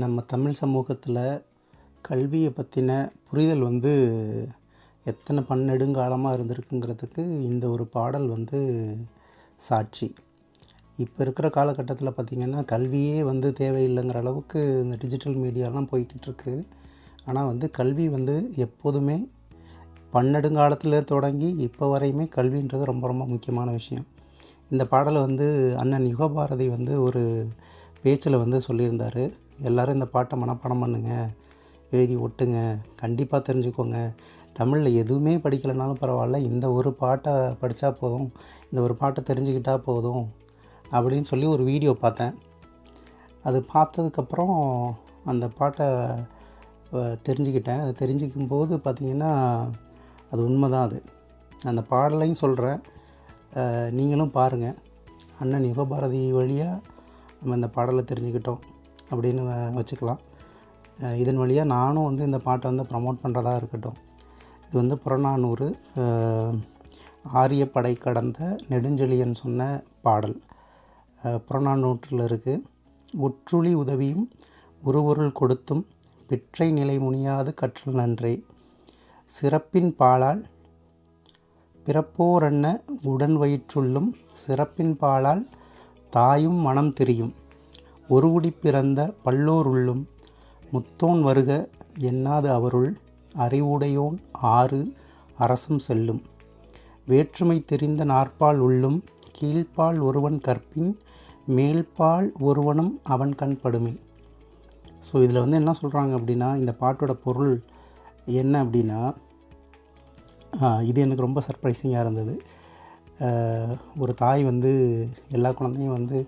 நம்ம தமிழ் சமூகத்தில் கல்வியை பற்றின புரிதல் வந்து எத்தனை பன்னெடுங்காலமாக இருந்திருக்குங்கிறதுக்கு இந்த ஒரு பாடல் வந்து சாட்சி. இப்போ இருக்கிற காலகட்டத்தில் பார்த்திங்கன்னா கல்வியே வந்து தேவையில்லைங்கிற அளவுக்கு இந்த டிஜிட்டல் மீடியாலாம் போய்கிட்டு இருக்கு ஆனால் வந்து கல்வி வந்து எப்போதுமே பன்னெடுங்காலத்தில் தொடங்கி இப்போ வரையுமே கல்வின்றது ரொம்ப ரொம்ப முக்கியமான விஷயம். இந்த பாடலை வந்து அண்ணன் யுகபாரதி வந்து ஒரு பேச்சில் வந்து சொல்லியிருந்தார் எல்லோரும் இந்த பாட்டை மனப்பாடம் பண்ணுங்க எழுதி ஒட்டுங்க கண்டிப்பாக தெரிஞ்சுக்கோங்க. தமிழில் எதுவுமே படிக்கலைனாலும் பரவாயில்ல இந்த ஒரு பாட்டை படித்தா போதும் இந்த ஒரு பாட்டை தெரிஞ்சுக்கிட்டால் போதும் அப்படின்னு சொல்லி ஒரு வீடியோ பார்த்தேன். அது பார்த்ததுக்கப்புறம் அந்த பாட்டை தெரிஞ்சுக்கிட்டேன். அது தெரிஞ்சிக்கும் போது பார்த்திங்கன்னா அது உண்மை தான் அது. அந்த பாடலையும் சொல்கிறேன் நீங்களும் பாருங்கள் அண்ணன் யுகபாரதி வழியாக நம்ம இந்த பாடலை தெரிஞ்சுக்கிட்டோம் அப்படின்னு வ- வச்சுக்கலாம். இதன் வழியாக நானும் வந்து இந்த பாட்டை வந்து ப்ரமோட் பண்ணுறதா இருக்கட்டும். இது வந்து புறநானூறு ஆரியப்படை கடந்த நெடுஞ்செழியன் சொன்ன பாடல். புறநானூற்றில் இருக்குது உற்றுளி உதவியும் உருவொருள் கொடுத்தும் பிற்றை நிலை முனியாது கற்றல் நன்றே. சிறப்பின் பாலால் பிறப்போரென்ன உடன் வயிற்றுள்ளும் சிறப்பின் பாலால் தாயும் மனம் தெரியும். ஒருகுடி பிறந்த பல்லோருள்ளும் முத்தோன் வருக எண்ணாது அவருள். அறிவுடையோன் ஆறு அரசும் செல்லும். வேற்றுமை தெரிந்த நாற்பால் உள்ளும் கீழ்ப்பால் ஒருவன் கற்பின் மேல்பால் ஒருவனும் அவன் கண் படுமே ஸோ இதில் வந்து என்ன சொல்கிறாங்க அப்படின்னா இந்த பாட்டோட பொருள் என்ன அப்படின்னா இது எனக்கு ரொம்ப சர்ப்ரைசிங்காக இருந்தது. ஒரு தாய் வந்து எல்லா குழந்தையும் வந்து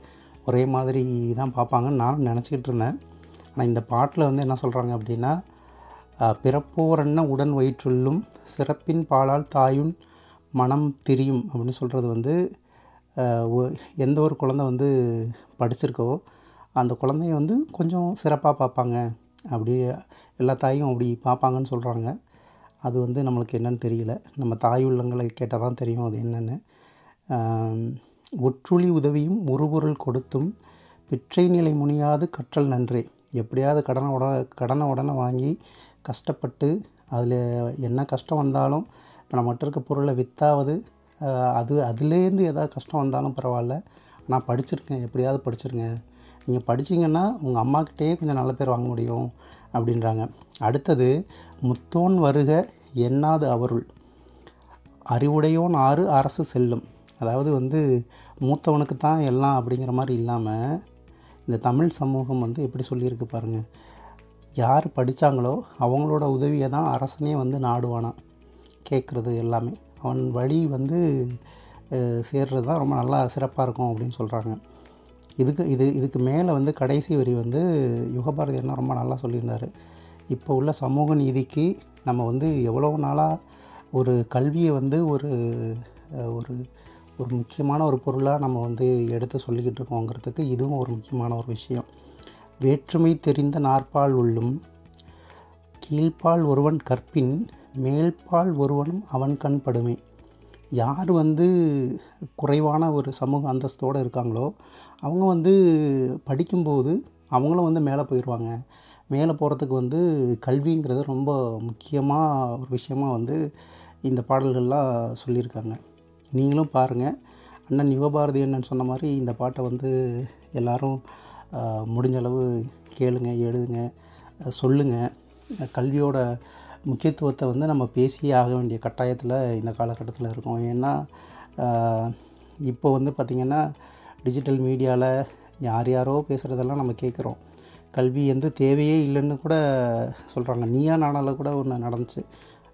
ஒரே மாதிரி தான் பார்ப்பாங்கன்னு நான் நினச்சிக்கிட்டு இருந்தேன். ஆனால் இந்த பாட்டில் வந்து என்ன சொல்கிறாங்க அப்படின்னா ஆ, பிறப்போரென்ன உடன் வயிற்றுள்ளும் சிறப்பின் பாலால் தாயுன் மனம் திரியும் அப்படின்னு சொல்கிறது வந்து ஒ- எந்த ஒரு குழந்தை வந்து படிச்சிருக்கோ அந்த குழந்தைய வந்து கொஞ்சம் சிறப்பாக பார்ப்பாங்க. அப்படி எல்லா தாயும் அப்படி பார்ப்பாங்கன்னு சொல்கிறாங்க. அது வந்து நம்மளுக்கு என்னன்னு தெரியல. நம்ம தாய் உள்ளங்களை கேட்டால் தான் தெரியும் அது என்னென்னு. ஒற்றுளி உதவியும் உருபொருள் கொடுத்தும் பிற்றை நிலை முனியாது கற்றல் நன்றே. எப்படியாவது கடனை உடனே கடனை உடனே வாங்கி கஷ்டப்பட்டு அதில் என்ன கஷ்டம் வந்தாலும் இப்போ நம்மகிட்ட இருக்க பொருளை விற்றாவது அது அதுலேருந்து எதாவது கஷ்டம் வந்தாலும் பரவாயில்ல. நான் படிச்சிருக்கேன் எப்படியாவது படிச்சிருங்க. நீங்கள் படிச்சீங்கன்னா உங்கள் அம்மாக்கிட்டேயே கொஞ்சம் நல்ல பேர் வாங்க முடியும் அப்படின்றாங்க. அடுத்தது முத்தோன் வருக எண்ணாது அவருள் அறிவுடையோன் ஆறு அரசு செல்லும். அதாவது வந்து மூத்தவனுக்கு தான் எல்லாம் அப்படிங்கிற மாதிரி இல்லாமல் இந்த தமிழ் சமூகம் வந்து எப்படி சொல்லியிருக்கு பாருங்கள் யார் படித்தாங்களோ அவங்களோட உதவியை தான் அரசனே வந்து நாடுவானான் கேட்குறது எல்லாமே. அவன் வழி வந்து சேர்றது தான் ரொம்ப நல்லா சிறப்பாக இருக்கும் அப்படின்னு சொல்கிறாங்க இதுக்கு இது இதுக்கு மேலே வந்து கடைசி வரி வந்து யுகபாரதி என்ன ரொம்ப நல்லா சொல்லியிருந்தார். இப்போ உள்ள சமூக நீதிக்கு நம்ம வந்து எவ்வளோ நாளாக ஒரு கல்வியை வந்து ஒரு ஒரு ஒரு முக்கியமான ஒரு பொருளாக நம்ம வந்து எடுத்து சொல்லிக்கிட்டு இருக்கோங்கிறதுக்கு இதுவும் ஒரு முக்கியமான ஒரு விஷயம். வேற்றுமை தெரிந்த நாற்பால் உள்ளும் கீழ்ப்பால் ஒருவன் கற்பின் மேல்பால் ஒருவனும் அவன் கண்படுமே யார் வந்து குறைவான ஒரு சமூக அந்தஸ்தோடு இருக்காங்களோ அவங்க வந்து படிக்கும்போது அவங்களும் வந்து மேலே போயிடுவாங்க. மேலே போகிறதுக்கு வந்து கல்விங்கிறது ரொம்ப முக்கியமாக ஒரு விஷயமா வந்து இந்த பாடல்கள்லாம் சொல்லியிருக்காங்க. நீங்களும் பாருங்கள் அண்ணன் யுவபாரதி அண்ணன் சொன்ன மாதிரி இந்த பாட்டை வந்து எல்லாரும் முடிஞ்சளவு முடிஞ்ச அளவு கேளுங்க எழுதுங்க சொல்லுங்கள் கல்வியோட முக்கியத்துவத்தை வந்து நம்ம பேசியே ஆக வேண்டிய கட்டாயத்தில் இந்த காலகட்டத்தில் இருக்கோம். ஏன்னா இப்போ வந்து பார்த்திங்கன்னா டிஜிட்டல் மீடியாவில் யார் யாரோ பேசுகிறதெல்லாம் நம்ம கேட்குறோம் கல்வி வந்து தேவையே இல்லைன்னு கூட சொல்கிறாங்க நீயா நானால் கூட ஒன்று நடந்துச்சு.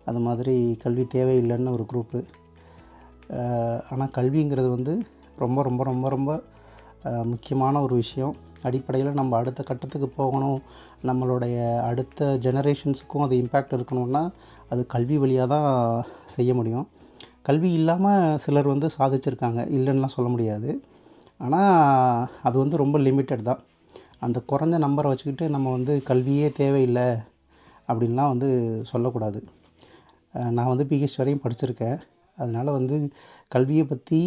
அது மாதிரி கல்வி தேவையில்லைன்னு ஒரு குரூப்பு ஆனால் கல்விங்கிறது வந்து ரொம்ப ரொம்ப ரொம்ப ரொம்ப முக்கியமான ஒரு விஷயம். அடிப்படையில் நம்ம அடுத்த கட்டத்துக்கு போகணும். நம்மளுடைய அடுத்த ஜெனரேஷன்ஸுக்கும் அது இம்பேக்ட் இருக்கணும்னா அது கல்வி வழியாக தான் செய்ய முடியும். கல்வி இல்லாமல் சிலர் வந்து சாதிச்சிருக்காங்க. இல்லைன்னுலாம் சொல்ல முடியாது. ஆனால் அது வந்து ரொம்ப லிமிட்டட் தான். அந்த குறைஞ்ச நம்பரை வச்சுக்கிட்டு நம்ம வந்து கல்வியே தேவையில்லை அப்படின்லாம் வந்து சொல்லக்கூடாது. நான் வந்து பிஹெச் வரையும் படிச்சிருக்கேன். அதனால் வந்து கல்வியை பற்றி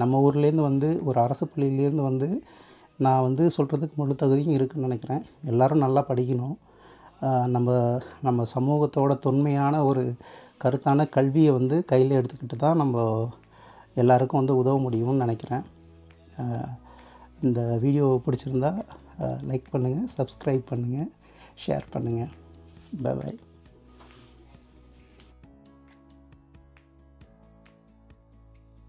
நம்ம ஊர்லேருந்து வந்து ஒரு அரசு பள்ளியிலேருந்து வந்து நான் வந்து சொல்கிறதுக்கு முழு தகுதியும் இருக்குதுன்னு நினைக்கிறேன். எல்லோரும் நல்லா படிக்கணும். நம்ம நம்ம சமூகத்தோட தொன்மையான ஒரு கருத்தான கல்வியை வந்து கையில் எடுத்துக்கிட்டு தான் நம்ம எல்லாருக்கும் வந்து உதவ முடியும்னு நினைக்கிறேன். இந்த வீடியோ பிடிச்சிருந்தா லைக் பண்ணுங்கள் சப்ஸ்கிரைப் பண்ணுங்கள் ஷேர் பண்ணுங்கள் பை பாய்